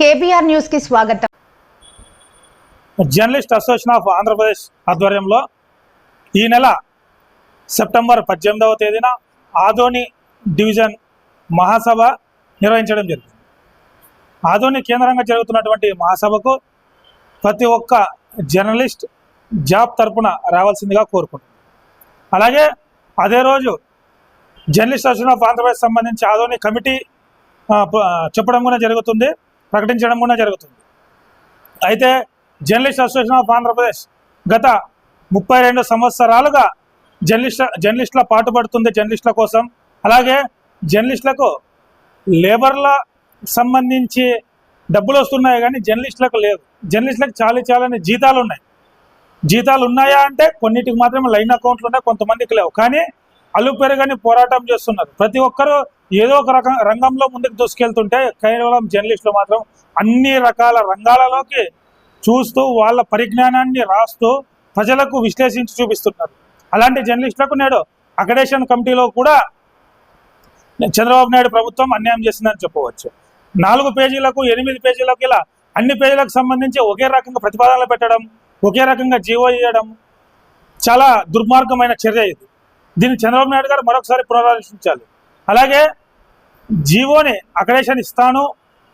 KBR న్యూస్కి స్వాగతం. Journalist association of Andhra Pradesh ఆధ్వర్యంలో ఈ నెల సెప్టెంబర్ పద్దెనిమిదవ తేదీన ఆదోని డివిజన్ మహాసభ నిర్వహించడం జరిగింది. ఆదోని కేంద్రంగా జరుగుతున్నటువంటి మహాసభకు ప్రతి ఒక్క జర్నలిస్ట్ జాబ్ తరపున రావాల్సిందిగా కోరుకుంటున్నాను అలాగే అదే రోజు జర్నలిస్ట్ అసోసియేషన్ ఆఫ్ ఆంధ్రప్రదేశ్ సంబంధించి ఆదోని కమిటీ చెప్పడం కూడా జరుగుతుంది. ప్రకటించడం కూడా జరుగుతుంది. అయితే జర్నలిస్ట్ అసోసియేషన్ ఆఫ్ ఆంధ్రప్రదేశ్ గత ముప్పై రెండు సంవత్సరాలుగా జర్నలిస్ట్ జర్నలిస్టుల పాటుపడుతుంది జర్నలిస్టుల కోసం. అలాగే జర్నలిస్టులకు లేబర్ల సంబంధించి డబ్బులు వస్తున్నాయి కానీ జర్నలిస్టులకు లేవు. జర్నలిస్టులకు చాలా చాలానే జీతాలు ఉన్నాయి. జీతాలు ఉన్నాయా అంటే కొన్నిటికి మాత్రమే లైన్ అకౌంట్లు ఉన్నాయి కొంతమందికి లేవు. కానీ అల్లు పెరగని పోరాటం చేస్తున్నారు. ప్రతి ఒక్కరూ ఏదో ఒక రకం రంగంలో ముందుకు దూసుకెళ్తుంటే కేవలం జర్నలిస్టులు మాత్రం అన్ని రకాల రంగాలలోకి చూస్తూ వాళ్ళ పరిజ్ఞానాన్ని రాస్తూ ప్రజలకు విశ్లేషించి చూపిస్తున్నారు. అలాంటి జర్నలిస్టులకు నేడు అకడేషన్ కమిటీలో కూడా చంద్రబాబు నాయుడు ప్రభుత్వం అన్యాయం చేసిందని చెప్పవచ్చు. నాలుగు పేజీలకు ఎనిమిది పేజీలకు ఇలా అన్ని పేజీలకు సంబంధించి ఒకే రకంగా ప్రతిపాదనలు పెట్టడం ఒకే రకంగా జీవో ఇవ్వడం చాలా దుర్మార్గమైన చర్య ఇది. దీన్ని చంద్రబాబు నాయుడు గారు మరొకసారి పునరాలోచించాలి. అలాగే జీవోని అకడేషన్ ఇస్తాను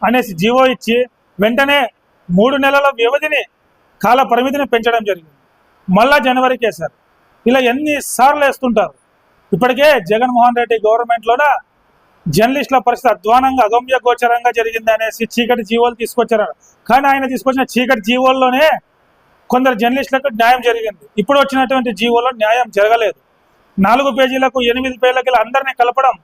అనేసి జీవో ఇచ్చి వెంటనే మూడు నెలల వ్యవధిని కాల పరిమితిని పెంచడం జరిగింది. మళ్ళా జనవరికి వేశారు ఇలా ఎన్నిసార్లు వేస్తుంటారు? ఇప్పటికే జగన్మోహన్ రెడ్డి గవర్నమెంట్లోన జర్నలిస్టుల పరిస్థితి అధ్వానంగా అగమ్య గోచరంగా జరిగింది అనేసి చీకటి జీవోలు తీసుకొచ్చారు కానీ ఆయన తీసుకొచ్చిన చీకటి జీవోల్లోనే కొందరు జర్నలిస్టులకు న్యాయం జరిగింది. ఇప్పుడు వచ్చినటువంటి జీవోలో న్యాయం జరగలేదు. నాలుగు పేజీలకు ఎనిమిది పేజీలకు అందరినీ కలపడం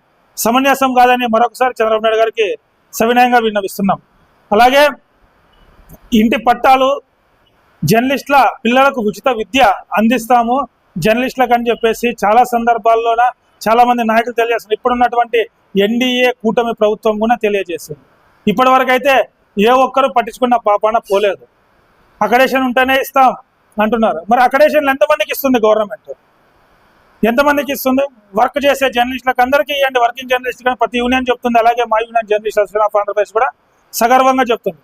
సమంజసం కాదని మరొకసారి చంద్రబాబు నాయుడు గారికి సవినయంగా విన్నవిస్తున్నాం. అలాగే ఇంటి పట్టాలు జర్నలిస్టుల పిల్లలకు ఉచిత విద్య అందిస్తాము. జర్నలిస్టులకు అని చెప్పేసి చాలా సందర్భాల్లోన చాలా మంది నాయకులు తెలియజేస్తున్నారు. ఇప్పుడున్నటువంటి ఎన్డీఏ కూటమి ప్రభుత్వం కూడా తెలియజేసింది. ఇప్పటి వరకు అయితే ఏ ఒక్కరు పట్టించుకున్న పాపాన పోలేదు. అకడేషన్ ఉంటేనే ఇస్తాం అంటున్నారు. మరి అకడేషన్లు ఎంతమందికి ఇస్తుంది గవర్నమెంట్? ఎంతమందికి ఇస్తుంది? వర్క్ చేసే జర్నలిస్టులకు అందరికీ ఇవ్వండి. వర్కింగ్ జర్నలిస్ట్ కానీ ప్రతి యూనియన్ చెప్తుంది. అలాగే మా union journalist association of Andhra Pradesh కూడా సగర్వంగా చెప్తుంది.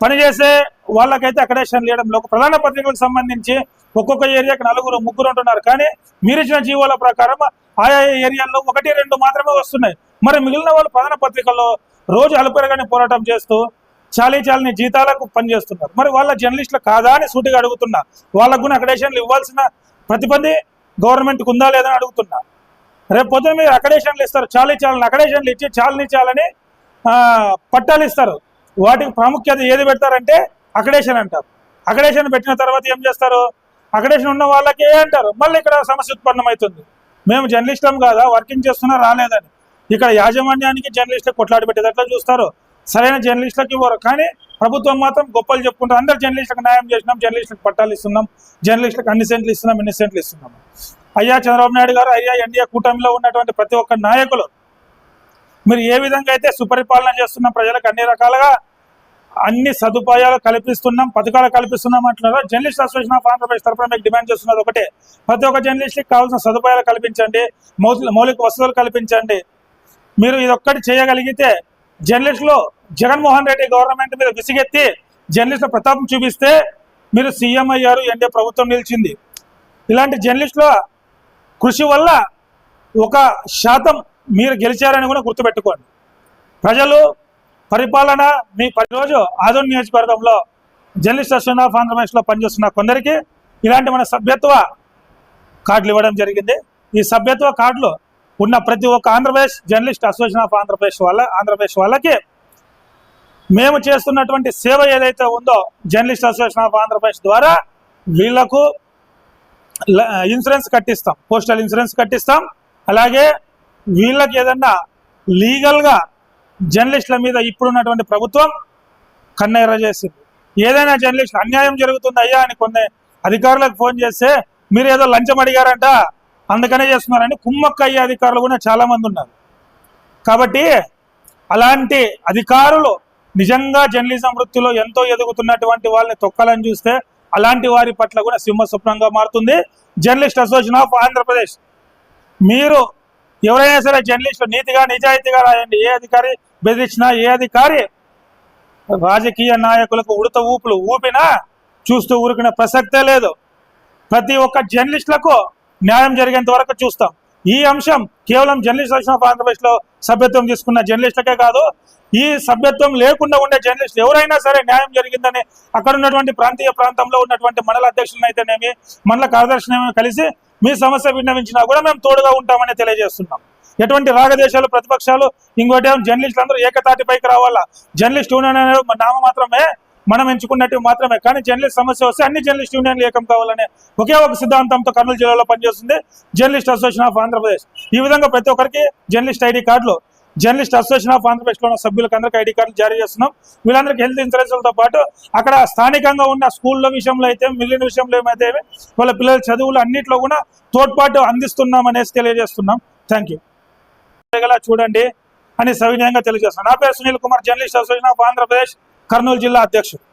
పనిచేసే వాళ్ళకైతే అకడేషన్ లేయడంలో ప్రధాన పత్రికలకు సంబంధించి ఒక్కొక్క ఏరియాకి నలుగురు ముగ్గురు ఉంటున్నారు కానీ మీరు ఇచ్చిన జీవోల ప్రకారం ఆయా ఏరియాల్లో ఒకటి రెండు మాత్రమే వస్తున్నాయి. మరి మిగిలిన వాళ్ళు ప్రధాన పత్రికల్లో రోజు అలుపెరగని పోరాటం చేస్తూ చాలీ చాలని జీతాలకు పనిచేస్తున్నారు. మరి వాళ్ళ జర్నలిస్టులు కాదా అని సూటిగా అడుగుతున్నా. వాళ్ళకు కూడా అకడేషన్లు ఇవ్వాల్సిన ప్రతిపంది గవర్నమెంట్కి ఉందా లేదని అడుగుతున్నా. రేపు పొద్దున మీరు అకడేషన్లు ఇస్తారు చాలీ చాలని అకడేషన్లు ఇచ్చి చాలని చాలని పట్టాలు ఇస్తారు. వాటికి ప్రాముఖ్యత ఏది పెడతారంటే అకడేషన్ అంటారు. అకడేషన్ పెట్టిన తర్వాత ఏం చేస్తారు? అకడేషన్ ఉన్న వాళ్ళకి ఏ అంటారు. మళ్ళీ ఇక్కడ సమస్య ఉత్పన్నమవుతుంది. మేము జర్నలిస్టం కాదా? వర్కింగ్ చేస్తున్నా రాలేదని. ఇక్కడ యాజమాన్యానికి జర్నలిస్టులకు కొట్లాడి పెట్టేది చూస్తారు. సరైన జర్నలిస్టులకు ఇవ్వరు. కానీ ప్రభుత్వం మాత్రం గొప్పలు చెప్పుకుంటారు. అందరు జర్నలిస్టులకు న్యాయం చేసినాం జర్నలిస్టులకు పట్టాలు ఇస్తున్నాం జర్నలిస్టులకు అన్ని సెంట్లు ఇస్తున్నాం ఇన్ని సెంట్లు ఇస్తున్నాం. అయ్యా చంద్రబాబు నాయుడు గారు అయ్యా ఎన్డీఏ కూటమిలో ఉన్నటువంటి ప్రతి ఒక్క నాయకులు మీరు ఏ విధంగా అయితే సుపరిపాలన చేస్తున్న ప్రజలకు అన్ని రకాలుగా అన్ని సదుపాయాలు కల్పిస్తున్నాం పథకాలు కల్పిస్తున్నాం అంటున్నారు జర్నలిస్ట్ అసోసియేషన్ ఆఫ్ ఆంధ్రప్రదేశ్ తరఫున మీకు డిమాండ్ చేస్తున్నారు ఒకటే. ప్రతి ఒక్క జర్నలిస్ట్కి కావాల్సిన సదుపాయాలు కల్పించండి మౌలిక మౌలిక వసతులు కల్పించండి. మీరు ఇది ఒక్కటి చేయగలిగితే జర్నలిస్టులు జగన్మోహన్ రెడ్డి గవర్నమెంట్ మీద విసిగెత్తి జర్నలిస్టుల ప్రతాపం చూపిస్తే మీరు సీఎం అయ్యారు ఎన్డీఏ ప్రభుత్వం నిలిచింది. ఇలాంటి జర్నలిస్టుల కృషి వల్ల ఒక శాతం మీరు గెలిచారని కూడా గుర్తుపెట్టుకోండి. ప్రజలు పరిపాలన మీ రోజు ఆదోన్ నియోజకవర్గంలో జర్నలిస్ట్ అసోసియేషన్ ఆఫ్ ఆంధ్రప్రదేశ్లో పనిచేస్తున్న కొందరికి ఇలాంటి మన సభ్యత్వ కార్డులు ఇవ్వడం జరిగింది. ఈ సభ్యత్వ కార్డులు ఉన్న ప్రతి ఒక్క Andhra Pradesh journalist association of Andhra Pradesh వాళ్ళ ఆంధ్రప్రదేశ్ వాళ్ళకి మేము చేస్తున్నటువంటి సేవ ఏదైతే ఉందో జర్నలిస్ట్ అసోసియేషన్ ఆఫ్ ఆంధ్రప్రదేశ్ ద్వారా వీళ్ళకు ఇన్సూరెన్స్ కట్టిస్తాం పోస్టల్ ఇన్సూరెన్స్ కట్టిస్తాం. అలాగే వీళ్ళకి ఏదన్నా లీగల్గా జర్నలిస్టుల మీద ఇప్పుడున్నటువంటి ప్రభుత్వం కన్నెర్ర చేసింది. ఏదైనా జర్నలిస్ట్ అన్యాయం జరుగుతుంది అయ్యా అని కొన్ని అధికారులకు ఫోన్ చేస్తే మీరు ఏదో లంచం అడిగారంట అందుకనే చేస్తున్నారని కుమ్మక్కయ్య అధికారులు కూడా చాలా మంది ఉన్నారు. కాబట్టి అలాంటి అధికారులు నిజంగా జర్నలిజం వృత్తిలో ఎంతో ఎదుగుతున్నటువంటి వాళ్ళని తొక్కలని చూస్తే అలాంటి వారి పట్ల కూడా సింహస్వప్నంగా మారుతుంది. Journalist association of Andhra Pradesh. మీరు ఎవరైనా సరే జర్నలిస్టులు నీతిగా నిజాయితీగా రాయండి. ఏ అధికారి బెదిరించినా ఏ అధికారి రాజకీయ నాయకులకు ఉడత ఊపులు ఊపినా చూస్తూ ఊరికిన ప్రసక్తే లేదు. ప్రతి ఒక్క జర్నలిస్టులకు న్యాయం జరిగేంత వరకు చూస్తాం. ఈ అంశం కేవలం జర్నలిస్ట్ అసోసియేషన్ ఆఫ్ ఆంధ్రప్రదేశ్లో సభ్యత్వం తీసుకున్న జర్నలిస్టులకే కాదు ఈ సభ్యత్వం లేకుండా ఉండే జర్నలిస్ట్ ఎవరైనా సరే న్యాయం జరిగిందని అక్కడ ఉన్నటువంటి ప్రాంతీయ ప్రాంతంలో ఉన్నటువంటి మండల అధ్యక్షులను అయితేనేమి మండల కార్యదర్శిని కలిసి మీ సమస్య విన్నవించినా కూడా మేము తోడుగా ఉంటామని తెలియజేస్తున్నాం. ఎటువంటి రాగదేశాలు ప్రతిపక్షాలు ఇంకోటి జర్నలిస్టులు అందరూ ఏకతాటిపైకి రావాలా? జర్నలిస్ట్ యూనియన్ నామ మాత్రమే మనం ఎంచుకున్నట్టు మాత్రమే. కానీ జర్నలిస్ట్ సమస్య వస్తే అన్ని జర్నలిస్ట్ యూనియన్లు ఏకం కావాలనే ఒకే ఒక సిద్ధాంతంతో కర్నూలు జిల్లాలో పనిచేస్తుంది జర్నలిస్ట్ అసోసియేషన్ ఆఫ్ ఆంధ్రప్రదేశ్. ఈ విధంగా ప్రతి ఒక్కరికి జర్నలిస్ట్ ఐడి కార్డులు జర్నలిస్ట్ అసోసియేషన్ ఆఫ్ ఆంధ్రప్రదేశ్లో ఉన్న సభ్యులకు అందరికీ ఐడి కార్డులు జారీ చేస్తున్నాం. వీళ్ళందరికీ హెల్త్ ఇన్సూరెన్స్లతో పాటు అక్కడ స్థానికంగా ఉన్న స్కూళ్ళ విషయంలో అయితే మిగిలిన విషయంలో ఏమైతే వాళ్ళ పిల్లల చదువులు అన్నింటిలో కూడా తోడ్పాటు అందిస్తున్నాం అనేసి తెలియజేస్తున్నాం. థ్యాంక్ యూ చూడండి అని సవినయంగా తెలియజేస్తున్నాను నా పేరు Sunil Kumar journalist association of Andhra Pradesh. Kurnool జిల్లా అధ్యక్షుడు.